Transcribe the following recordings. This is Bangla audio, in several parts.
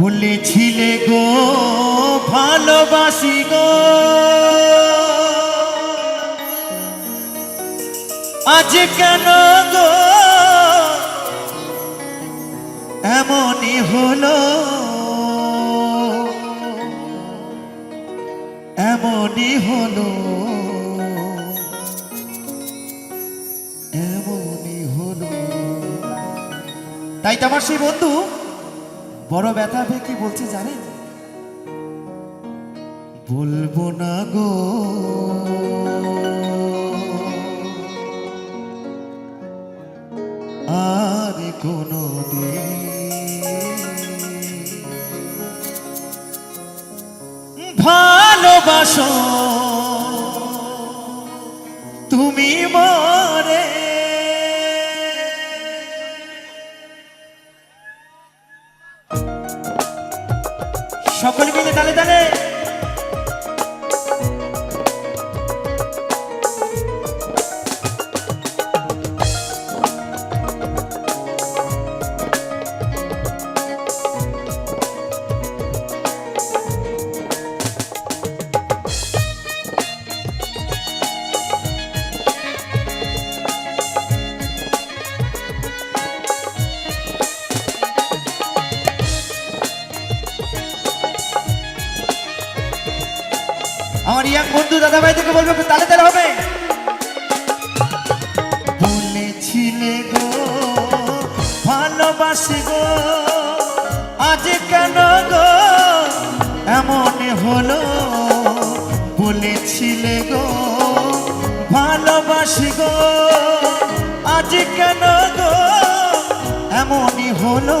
বলেছিলে গো, ভালোবাসি গো। আজ কেন গো? এমনই হলো। এমনই হলো। এমনই হলো। তাই তো আমার সেই বন্ধু। বড় ব্যথা পেয়ে কি বলছে জানেন বলব না গো। আর কোনো ভালোবাসো আমার ইয়াং বন্ধু দাদা ভাই থেকে বলবে তালে তালে হবে। বলেছিলে গো, ভালোবাসি গো, আজ কেন গো এমন হলো? বলেছিলে গো, ভালোবাসি গো, আজ কেন গো এমনই হলো?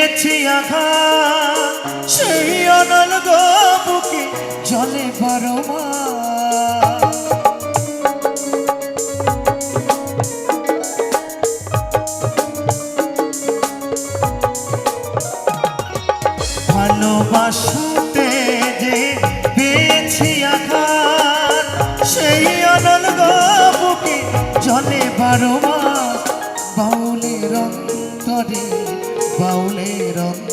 পেয়েছি আঘা সেই অনল বুকে জলে পারো ভালোবাসতে যে পেয়েছি আঘাত, সেই অনল বুকে জলে বারমা